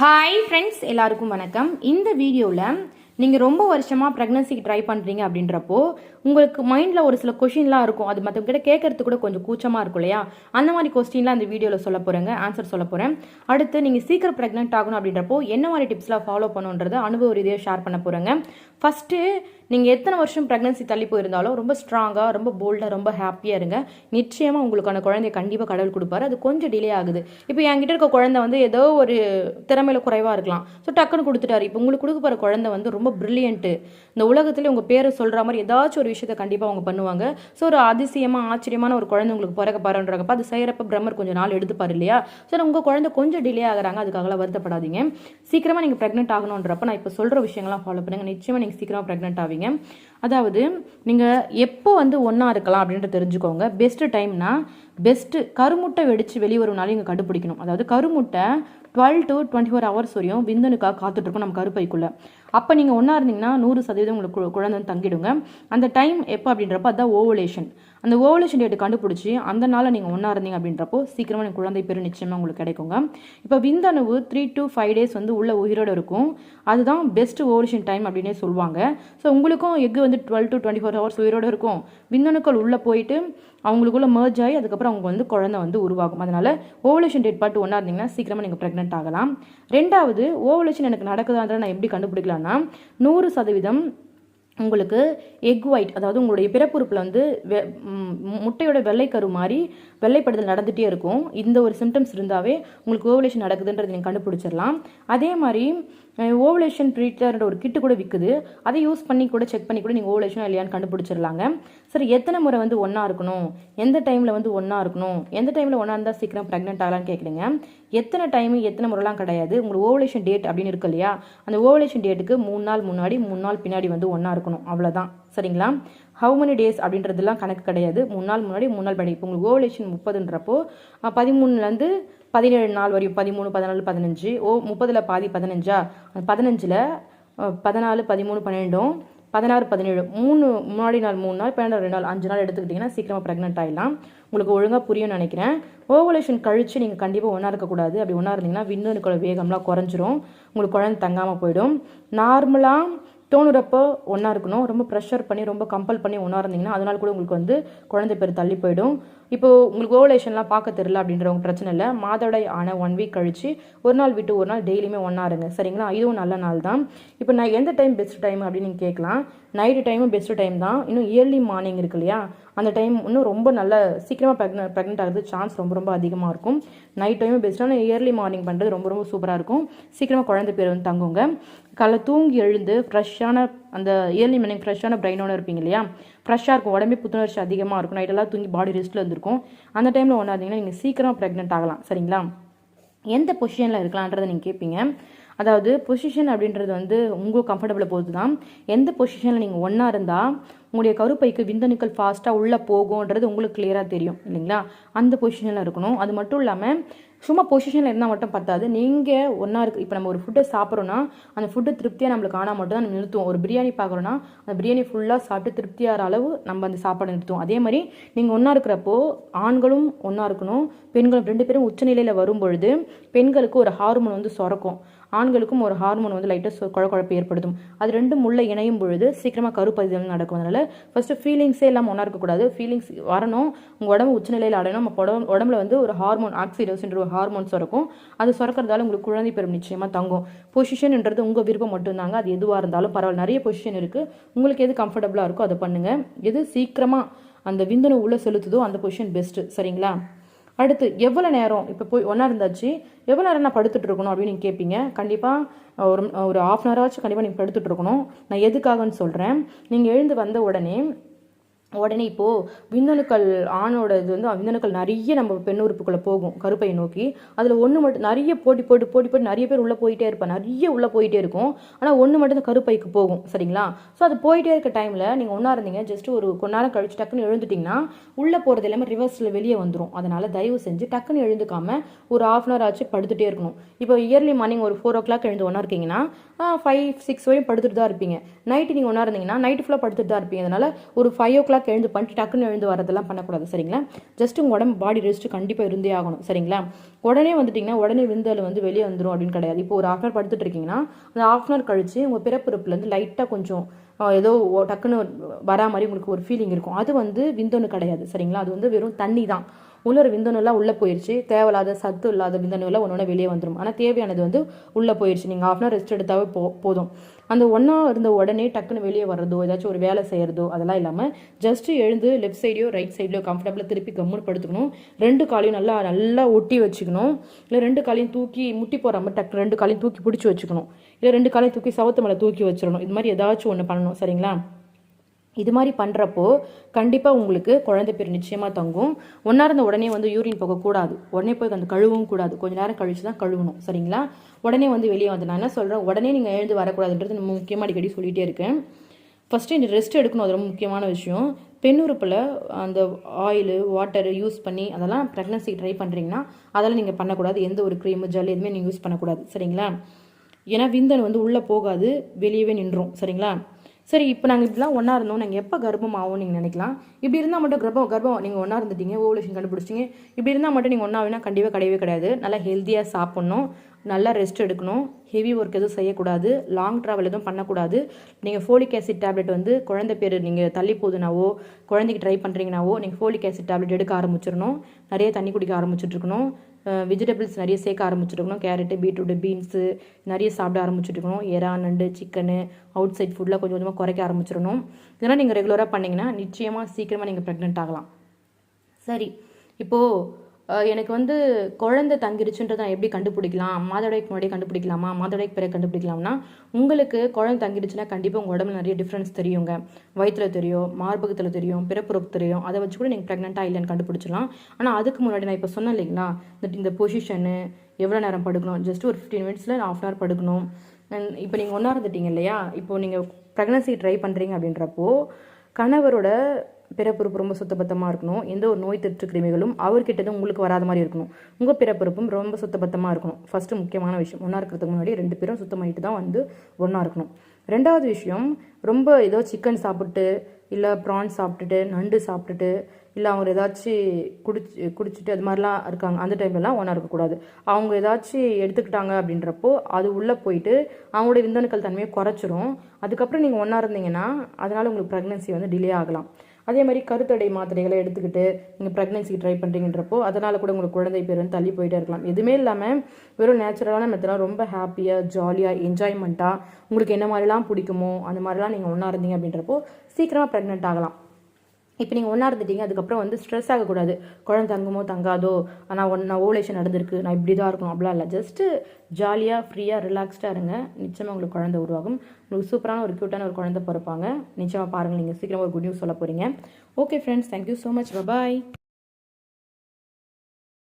Hi friends எல்லாருக்கும் வணக்கம். இந்த வீடியோவில் நீங்கள் ரொம்ப வருஷமாக ப்ரெக்னன்சிக்கு ட்ரை பண்ணுறீங்க அப்படின்றப்போ உங்களுக்கு மைண்டில் ஒரு சில கொஷின்லாம் இருக்கும். அது மற்றவங்கிட்ட கேட்கறது கூட கொஞ்சம் கூச்சமாக இருக்கும் இல்லையா? அந்த மாதிரி கொஸ்டின்லாம் அந்த வீடியோவில் சொல்ல போகிறேங்க ஆன்சர் சொல்ல போகிறேன் அடுத்து நீங்கள் சீக்கிரம் ப்ரெக்னென்ட் ஆகணும் அப்படின்றப்போ என்ன மாதிரி டிப்ஸ்லாம் ஃபாலோ பண்ணுன்றதை அனுபவ ரீதியாக ஷேர் பண்ண போகிறேங்க ஃபஸ்ட்டு நீங்கள் எத்தனை வருஷம் ப்ரெக்னன்சி தள்ளி போயிருந்தாலும் ரொம்ப ஸ்ட்ராங்காக ரொம்ப போல்டாக ரொம்ப ஹாப்பியாக இருங்க. நிச்சயமாக உங்களுக்கான குழந்தைய கண்டிப்பாக கடவுள் கொடுப்பாரு. அது கொஞ்சம் டிலே ஆகுது. இப்போ என்கிட்ட இருக்க குழந்தை வந்து ஏதோ ஒரு திறமையில் குறைவாக இருக்கலாம். ஸோ டக்குன்னு கொடுத்துட்டாரு. இப்போ உங்களுக்கு கொடுக்க போகிற குழந்தை வந்து ரொம்ப ப்ரில்லியன்ட்டு இந்த உலகத்தில் உங்கள் பேரை சொல்கிற மாதிரி ஏதாச்சும் ஒரு விஷயத்த கண்டிப்பாக அவங்க பண்ணுவாங்க. ஸோ ஒரு அதிசயமாக ஆச்சரியமான ஒரு குழந்தை உங்களுக்கு பிறக்க பாருன்றப்ப அது செய்கிறப்ப பிரம்மர் கொஞ்சம் நாள் எடுத்துப்பார் இல்லையா? ஸோ உங்கள் குழந்தை கொஞ்சம் டிலே ஆகிறாங்க அதுக்காகலாம் வருத்தப்படாதீங்க. சீக்கிரமாக நீங்கள் ப்ரெக்னென்ட் ஆகணுன்றப்ப நான் இப்போ சொல்கிற விஷயங்கள்லாம் ஃபாலோ பண்ணுங்க. நிச்சயமாக நீங்கள் சீக்கிரமாக ப்ரெக்னென்ட் ஆவீங்க. அதாவது நீங்கள் எப்போ வந்து ஒன்றா இருக்கலாம் அப்படின்ட்டு தெரிஞ்சுக்கோங்க. பெஸ்ட்டு டைம்னா பெஸ்ட்டு கருமுட்டை வெடித்து வெளியே வரும்னாலும் இங்கே கண்டுபிடிக்கணும். அதாவது கருமுட்டை twelve to twenty four hours வரையும் விந்தனுக்காக காத்துட்ருக்கோம் நம்ம கருப்பைக்குள்ளே. அப்போ நீங்கள் ஒன்றா இருந்தீங்கன்னா நூறு சதவீதம் உங்களுக்கு குழந்தை தங்கிடுங்க. அந்த டைம் எப்போ அப்படின்றப்ப அதுதான் ஓவலேஷன் அந்த ஓவலேஷன் டேட்டு கண்டுபிடிச்சி அந்த நாளில் நீங்கள் ஒன்றா இருந்தீங்க அப்படின்றப்போ சீக்கிரமாக நீங்கள் குழந்தை பேர் நிச்சயமாக உங்களுக்கு கிடைக்குங்க. இப்போ விந்தணுவு த்ரீ டு ஃபைவ் டேஸ் வந்து உள்ள உயிரோடு இருக்கும். அதுதான் பெஸ்ட் ஓவலேஷன் டைம் அப்படின்னே சொல்லுவாங்க. ஸோ உங்களுக்கும் எக்கு வந்து twelve to twenty four hours உயிரோடு இருக்கும். விந்தணுக்கள் உள்ளே போயிட்டு அவங்களுக்குள்ள மர்ஜ் ஆகி அதுக்கப்புறம் அவங்க வந்து குழந்தை வந்து உருவாகும். அதனால ஓவலேஷன் டேட் பாட்டு ஒன்றா இருந்தீங்கன்னா சீக்கிரமாக நீங்கள் ப்ரெக்னென்ட் ஆகலாம். ரெண்டாவது ஓவலேஷன் எனக்கு நடக்குதான்றதை நான் எப்படி கண்டுபிடிக்கலாம்னா நூறு சதவீதம் உங்களுக்கு எக் ஒயிட் அதாவது உங்களுடைய பிறப்புறுப்பில் வந்து வெ முட்டையோட வெள்ளைக்கரு மாதிரி வெள்ளைப்படுதல் நடந்துகிட்டே இருக்கும். இந்த ஒரு சிம்டம்ஸ் இருந்தாவே உங்களுக்கு ஓவலேஷன் நடக்குதுன்றது நீங்கள் கண்டுபிடிச்சிடலாம். அதே மாதிரி ஓவலேஷன் ப்ரீட்டர்ன்ற ஒரு கிட்டு கூட விற்குது அதை யூஸ் பண்ணி கூட செக் பண்ணி கூட நீங்கள் ஓவலேஷன் இல்லையான்னு கண்டுபிடிச்சிடலாங்க. சரி எத்தனை முறை வந்து ஒன்றா இருக்கணும்? எந்த டைமில் வந்து ஒன்றா இருக்கணும்? எந்த டைமில் ஒன்றா இருந்தால் சீக்கிரம் ப்ரெக்னென்ட் ஆகலான்னு கேட்குறீங்க எத்தனை டைம் எத்தனை முறைலாம் கிடையாது. உங்களுக்கு ஓவலேஷன் டேட் அப்படின்னு இருக்கு இல்லையா? அந்த ஓவலேஷன் டேட்டுக்கு மூணு நாள் முன்னாடி மூணு நாள் பின்னாடி வந்து ஒன்றா இருக்கணும். அவ்வளோதான் சரிங்களா? ஹவு மெனி டேஸ் அப்படின்றதுலாம் கணக்கு கிடையாது. மூணு நாள் முன்னாடி மூணு நாள் பண்ணி இப்போ உங்களுக்கு ஓவலேஷன் முப்பதுன்றப்போ பதிமூணுலேருந்து பதினேழு நாள் வரையும் பதிமூணு பதினாலு பதினஞ்சு. ஓ முப்பதில் பாதி பதினஞ்சா? அந்த பதினஞ்சில் பதினாலு பதிமூணு பன்னெண்டும். பதினாறு பதினேழு. மூணு முன்னாடி நாள் மூணு நாள் பன்னெண்டு ரெண்டு நாள் அஞ்சு நாள் எடுத்துக்கிட்டிங்கன்னா சீக்கிரமாக ப்ரெக்னென்ட் ஆகிடலாம் உங்களுக்கு ஒழுங்காக புரியும்னு நினைக்கிறேன். ஓவலேஷன் கழித்து நீங்கள் கண்டிப்பாக ஒன்றா இருக்கக்கூடாது அப்படி ஒன்றா இருந்தீங்கன்னா விந்தணுக்களோட வேகம்லாம் குறைஞ்சிரும். உங்களுக்கு குழந்தை தங்காமல் போயிடும். நார்மலாக தோணுறப்போ ஒன்றா இருக்கணும். ரொம்ப ப்ரெஷர் பண்ணி ரொம்ப கம்பல் பண்ணி ஒன்றா இருந்தீங்கன்னா அதனால் கூட உங்களுக்கு வந்து குழந்தை பேர் தள்ளி போயிடும். இப்போது உங்களுக்கு ஓவலேஷன்லாம் பார்க்க தெரியல அப்படின்றவங்க பிரச்சனை இல்லை. மாதவிடாய் ஆன ஒன் வீக் கழிச்சு ஒரு நாள் விட்டு ஒரு நாள் டெய்லியுமே ஒன்றா இருங்க. சரிங்களா? இதுவும் நல்ல நாள் தான். இப்போ நான் எந்த டைம் பெஸ்ட் டைம் அப்படின்னு நீங்கள் கேட்கலாம். நைட்டு டைமும் பெஸ்ட் டைம் தான். இன்னும் இயர்லி மார்னிங் இருக்கு இல்லையா? அந்த டைம் இன்னும் ரொம்ப நல்ல சீக்கிரமாக ப்ரெக்னெ ப்ரெக்னென்ட் ஆகிறது சான்ஸ் ரொம்ப ரொம்ப அதிகமாக இருக்கும். நைட் டைமும் பெஸ்ட்டான இயர்லி மார்னிங் பண்ணுறது ரொம்ப ரொம்ப சூப்பராக இருக்கும். சீக்கிரமாக குழந்தை பேர் வந்து தங்குங்க. காலை தூங்கி எழுந்து ஃப்ரெஷ்ஷான அந்த இயர்லி மார்னிங் ஃப்ரெஷ்ஷான பிரைனோட இருப்பீங்க இல்லையா? ஃப்ரெஷ்ஷாக இருக்கும். உடம்பே புத்துணர்ச்சி அதிகமாக இருக்கும். நைட்டெல்லாம் தூங்கி பாடி ரெஸ்ட்டில் இருந்திருக்கும். அந்த டைமில் ஒன்றாதீங்கன்னா நீங்கள் சீக்கிரம் ப்ரெக்னென்ட் ஆகலாம். சரிங்களா? எந்த பொசிஷனில் இருக்கலான்றதை நீங்கள் கேட்பீங்க அதாவது பொசிஷன் அப்படின்றது வந்து உங்கள் கம்ஃபர்டபுளை பொறுத்து தான் எந்த பொசிஷனில் நீங்கள் ஒன்றா இருந்தால் உங்களுடைய கருப்பைக்கு விந்தணுக்கள் ஃபாஸ்ட்டாக உள்ளே போகும்ன்றது உங்களுக்கு கிளியராக தெரியும் இல்லைங்களா? அந்த பொசிஷனில் இருக்கணும். அது மட்டும் இல்லாமல் சும்மா பொசிஷனில் இருந்தால் மட்டும் பத்தாது. நீங்கள் ஒன்றா இருக்கு இப்போ நம்ம ஒரு ஃபுட்டை சாப்பிட்றோன்னா அந்த ஃபுட்டு திருப்தியாக நம்மளுக்கு ஆனால் மட்டும் தான் நம்ம நிறுத்துவோம். ஒரு பிரியாணி பார்க்குறோன்னா அந்த பிரியாணி ஃபுல்லாக சாப்பிட்டு திருப்தியாகிற அளவு நம்ம அந்த சாப்பாடை நிறுத்துவோம். அதே மாதிரி நீங்கள் ஒன்றா இருக்கிறப்போ ஆண்களும் ஒன்றா இருக்கணும் பெண்களும் ரெண்டு பேரும் உச்சநிலையில் வரும்பொழுது பெண்களுக்கு ஒரு ஹார்மோன் வந்து சுரக்கும். ஆண்களுக்கும் ஒரு ஹார்மோன் வந்து லைட்டாக குழப்பழப்பு ஏற்படுத்தும். அது ரெண்டும் உள்ள இணையும் பொழுது சீக்கிரமாக கருப்பதிதல் நடக்கும் அதனால் ஃபஸ்ட்டு ஃபீலிங்ஸே இல்லாமல் ஒன்றா இருக்கக்கூடாது ஃபீலிங்ஸ் வரணும். உங்கள் உடம்பு உச்சநிலையில் அடையணும். நம்ம உடம்பு உடம்புல வந்து ஒரு ஹார்மோன் ஆக்சிடோஸ்ன்ற ஒரு ஹார்மோன் சுரக்கும். அது சுரக்கிறதால உங்களுக்கு குழந்தை பெறும் நிச்சயமாக தங்கும். பொசிஷன்ன்றது உங்கள் விருப்பம் மட்டும்தாங்க. அது எதுவாக இருந்தாலும் பரவாயில்ல. நிறைய பொசிஷன் இருக்குது உங்களுக்கு எது கம்ஃபர்டபுளாக இருக்கோ அதை பண்ணுங்கள் எது சீக்கிரமாக அந்த விந்தணு உள்ளே செலுத்துதோ அந்த பொசிஷன் பெஸ்ட்டு சரிங்களா? அடுத்து எவ்வளோ நேரம்? இப்போ போய் ஒன்றா இருந்தாச்சு. எவ்வளோ நேரம் நான் படுத்துட்டு இருக்கணும் அப்படின்னு நீங்கள் கேட்பீங்க கண்டிப்பாக ஒரு ஒரு ஆஃப் அன் ஹவராச்சும் கண்டிப்பாக நீங்கள் படுத்துட்டு இருக்கணும். நான் எதுக்காகன்னு சொல்கிறேன் நீங்கள் எழுந்து வந்த உடனே உடனே இப்போது விந்தணுக்கள் ஆணோட இது வந்து விந்தணுக்கள் நிறைய நம்ம பெண் உறுப்புக்குள்ளே போகும் கருப்பையை நோக்கி. அதில் ஒன்று மட்டும் நிறைய போட்டி போட்டு போட்டி போட்டு நிறைய பேர் உள்ளே போயிட்டே இருப்பேன் நிறைய உள்ளே போயிட்டே இருக்கும். ஆனால் ஒன்று மட்டும் தான் கருப்பைக்கு போகும் சரிங்களா? ஸோ அது போயிட்டே இருக்க டைமில் நீங்கள் ஒன்றா இருந்தீங்க ஜஸ்ட் ஒரு கொஞ்ச நேரம் கழிச்சு டக்குன்னு எழுந்துட்டிங்கன்னா உள்ளே போகிறது எல்லாமே ரிவர்ஸில் வெளியே வந்துடும் அதனால் தயவு செஞ்சு டக்குன்னு எழுந்துக்காமல் ஒரு ஆஃப் அன் ஹவர் ஆச்சு படுத்துட்டே இருக்கணும். இப்போ இயர்லி மார்னிங் ஒரு ஃபோர் ஓ கிளாக் எழுந்து ஒன்றா இருக்கீங்கன்னா ஃபைவ் சிக்ஸ் வரையும் படுத்துட்டு தான் இருப்பீங்க. நைட்டு நீங்கள் ஒன்றா இருந்தீங்கன்னா நைட்டு ஃபுல்லாக படுத்துட்டு தான் இருப்பீங்க. அதனால் ஒரு ஃபைவ் ஓ கிளாக் எழுந்து பண்ணிட்டு டக்குன்னு எழுந்து வரதெல்லாம் பண்ணக்கூடாது சரிங்களா? ஜஸ்ட் உங்கள் உடம்பு பாடி ரெஸ்ட்டு கண்டிப்பாக இருந்தே ஆகணும் சரிங்களா? உடனே வந்துட்டிங்கன்னா உடனே விந்தல் வந்து வெளியே வந்துடும் அப்படின்னு கிடையாது. இப்போ ஒரு ஹாஃப் அன் படுத்துட்டு இருக்கீங்கன்னா அந்த ஹாஃப் அன் கழிச்சு உங்கள் பிறப்புறுப்புலேருந்து லைட்டாக கொஞ்சம் ஏதோ டக்குன்னு வரா மாதிரி உங்களுக்கு ஒரு ஃபீலிங் இருக்கும். அது வந்து விந்தணு கிடையாது சரிங்களா? அது வந்து வெறும் தண்ணி தான். உள்ள விந்தணுலாம் உள்ளே போயிடுச்சு தேவையில்லாத சத்து இல்லாத விந்தணுலாம் ஒன்று வெளியே வந்துடும் ஆனால் தேவையானது வந்து உள்ளே போயிடுச்சு நீங்கள் ஹாஃப் அன் ரெஸ்ட் எடுத்தாவே போ போதும். அந்த ஒன்றா இருந்த உடனே டக்குன்னு வெளியே வர்றதோ ஏதாச்சும் ஒரு வேலை செய்கிறதோ அதெல்லாம் இல்லாமல் ஜஸ்ட் எழுந்து லெஃப்ட் சைடையோ ரைட் சைட்லையோ கம்ஃபர்டபுளாக திருப்பி கம்முன்னு படுத்துக்கணும். ரெண்டு காலையும் நல்லா நல்லா ஒட்டி வச்சுக்கணும். இல்லை ரெண்டு காலையும் தூக்கி முட்டி போகிற மாதிரி டக்கு ரெண்டு காலையும் தூக்கி பிடிச்சி வச்சுக்கணும். இல்லை ரெண்டு காலையும் தூக்கி சவத்து மேலே தூக்கி வச்சிடணும். இது மாதிரி ஏதாச்சும் ஒன்று பண்ணணும். சரிங்களா? இது மாதிரி பண்ணுறப்போ கண்டிப்பாக உங்களுக்கு குழந்தை பேர் நிச்சயமாக தங்கும். ஒன்றா இருந்த உடனே வந்து யூரின் போகக்கூடாது உடனே போய் அந்த கழுவவும் கூடாது. கொஞ்ச நேரம் கழிச்சு தான் கழுவணும். சரிங்களா? உடனே வந்து வெளியே வந்து நான் என்ன சொல்கிறேன் உடனே நீங்கள் எழுந்து வரக்கூடாதுன்றது நம்ம முக்கியமாக அடிக்கடி சொல்லிகிட்டே இருக்கேன். ஃபஸ்ட்டு இந்த ரெஸ்ட் எடுக்கணும். அது ரொம்ப முக்கியமான விஷயம். பெண்ணுறுப்பில் அந்த ஆயிலு வாட்டர் யூஸ் பண்ணி அதெல்லாம் ப்ரெக்னன்சி ட்ரை பண்ணுறீங்கன்னா அதெல்லாம் நீங்கள் பண்ணக்கூடாது. எந்த ஒரு க்ரீமு ஜெல் எதுவுமே நீங்கள் யூஸ் பண்ணக்கூடாது. சரிங்களா? ஏன்னா விந்தன் வந்து உள்ளே போகாது. வெளியவே நின்றோம் சரிங்களா? சரி இப்போ நாங்கள் இப்படிலாம் ஒன்றா இருந்தோம். நாங்கள் எப்போ கர்ப்பம் ஆகும் நீங்கள் நினைக்கலாம். இப்படி இருந்தால் மட்டும் கர்ப்பம் கர்ப்பம் நீங்கள் ஒன்றா இருந்துட்டீங்க ஓவலேஷன் கண்டுபிடிச்சிங்க இப்படி இருந்தால் மட்டும் நீங்கள் ஒன்றா வேணால் கண்டிப்பாக கிடையவே கிடையாது. நல்லா ஹெல்த்தியாக சாப்பிட்ணும். நல்லா ரெஸ்ட் எடுக்கணும். ஹெவி ஒர்க் எதுவும் செய்யக்கூடாது. லாங் ட்ராவல் எதுவும் பண்ணக்கூடாது. நீங்கள் ஃபோலிக் ஆசிட் டேப்லெட் வந்து குழந்தை பேர் நீங்கள் தள்ளி போகுதுனாவோ குழந்தைக்கு ட்ரை பண்ணுறீங்கனாவோ நீங்கள் ஃபோலிக் ஆசிட் டேப்லெட் எடுக்க ஆரம்பிச்சிடணும். நிறைய தண்ணி குடிக்க ஆரம்பிச்சிட்டிருக்கணும் வெஜிடபிள்ஸ் நிறைய சேர்க்க ஆரம்பிச்சுருக்கணும். கேரட்டு பீட்ரூட்டு பீன்ஸு நிறைய சாப்பிட ஆரம்பிச்சுட்டுருக்கணும் எறா நண்டு சிக்கனு அவுட் சைட் ஃபுட்லாம் கொஞ்சம் கொஞ்சமாக குறைக்க ஆரம்பிச்சிடணும் இதெல்லாம் நீங்கள் ரெகுலராக பண்ணிங்கன்னா நிச்சயமாக சீக்கிரமாக நீங்கள் ப்ரெக்னென்ட் ஆகலாம். சரி. இப்போது எனக்கு வந்து குழந்தை தங்கிருச்சுன்றதை நான் எப்படி கண்டுபிடிக்கலாம்? மாதவிடைக்கு முன்னாடி கண்டுபிடிக்கலாமா? மாதவிடைக்கு பிறகு கண்டுபிடிக்கலாம்னா உங்களுக்கு குழந்தை தங்கிருச்சுன்னா கண்டிப்பாக உங்கள் உடம்புல நிறைய டிஃப்ரென்ஸ் தெரியுங்க. வயிற்றுல தெரியும் மார்பகத்தில் தெரியும் பிறப்புறப்பு தெரியும். அதை வச்சு கூட நீங்கள் ப்ரெக்னெண்ட்டாக இல்லைன்னு கண்டுபிடிச்சிடலாம். ஆனால் அதுக்கு முன்னாடி நான் இப்போ சொன்னேன் இல்லைங்களா? இந்த இந்த பொசிஷனு எவ்வளோ நேரம் படுக்கணும்? ஜஸ்ட் ஒரு ஃபிஃப்டீன் மினிட்ஸில் நான் அன் ஹவர் படுக்கணும். இப்போ நீங்கள் ஒன்றா இருந்துட்டீங்க இல்லையா? இப்போ நீங்கள் ப்ரெக்னன்சி ட்ரை பண்ணுறீங்க அப்படின்றப்போ கணவரோட பிறப்புறுப்பு ரொம்ப சுத்தபத்தமாக இருக்கணும். எந்த ஒரு நோய் தொற்று கிருமிகளும் அவர்கிட்டதும் உங்களுக்கு வராத மாதிரி இருக்கணும். உங்கள் பிறப்புறுப்பும் ரொம்ப சுத்தபத்தமாக இருக்கணும். ஃபஸ்ட்டு முக்கியமான விஷயம் ஒன்றா இருக்கிறதுக்கு முன்னாடி ரெண்டு பேரும் சுத்தம் பண்ணிட்டு தான் வந்து ஒன்றா இருக்கணும். ரெண்டாவது விஷயம் ரொம்ப ஏதோ சிக்கன் சாப்பிட்டு இல்லை ப்ரான் சாப்பிட்டுட்டு நண்டு சாப்பிட்டுட்டு இல்லை அவங்க ஏதாச்சும் குடிச்சு குடிச்சிட்டு அது மாதிரிலாம் இருக்காங்க. அந்த டைம்லலாம் ஒன்றா இருக்கக்கூடாது அவங்க ஏதாச்சும் எடுத்துக்கிட்டாங்க அப்படின்றப்போ அது உள்ளே போயிட்டு அவங்களோட விந்தணுக்கள் தன்மையை குறைச்சிரும். அதுக்கப்புறம் நீங்கள் ஒன்றா இருந்தீங்கன்னா அதனால் உங்களுக்கு ப்ரெக்னன்சி வந்து டிலே ஆகலாம். அதே மாதிரி கருத்தடை மாத்திரைகளை எடுத்துக்கிட்டு நீங்கள் ப்ரெக்னன்சிக்கு ட்ரை பண்ணுறீங்கன்றப்போ அதனால் கூட உங்களுக்கு குழந்தை பேர் வந்து தள்ளி போயிட்டே இருக்கலாம். எதுவுமே இல்லாமல் வெறும் நேச்சுரலான மெத்தடாக ரொம்ப ஹாப்பியாக ஜாலியாக என்ஜாய்மெண்ட்டாக உங்களுக்கு என்ன மாதிரிலாம் பிடிக்குமோ அந்த மாதிரிலாம் நீங்கள் ஒன்றா இருந்தீங்க அப்படின்றப்போ சீக்கிரமாக ப்ரெக்னென்ட் ஆகலாம். இப்போ நீங்கள் ஒன்றா இருந்துட்டீங்க அதுக்கப்புறம் வந்து ஸ்ட்ரெஸ் ஆகக்கூடாது. குழந்தை தங்குமோ தங்காதோ. நான் ஒன் நான் ஓவலேஷன் நடந்திருக்கு. நான் இப்படி தான் இருக்கணும் அப்படிலாம் இல்லை. ஜஸ்ட்டு ஜாலியாக ஃப்ரீயாக ரிலாக்ஸ்டாக இருங்க. நிச்சயமாக உங்களுக்கு குழந்தை உருவாகும். உங்களுக்கு சூப்பரான ஒரு க்யூட்டான ஒரு குழந்தை பிறப்பாங்க. நிச்சயமாக பாருங்கள் நீங்கள் சீக்கிரமாக ஒரு குட் நியூஸ் சொல்ல போகிறீங்க okay friends thank you so much bye bye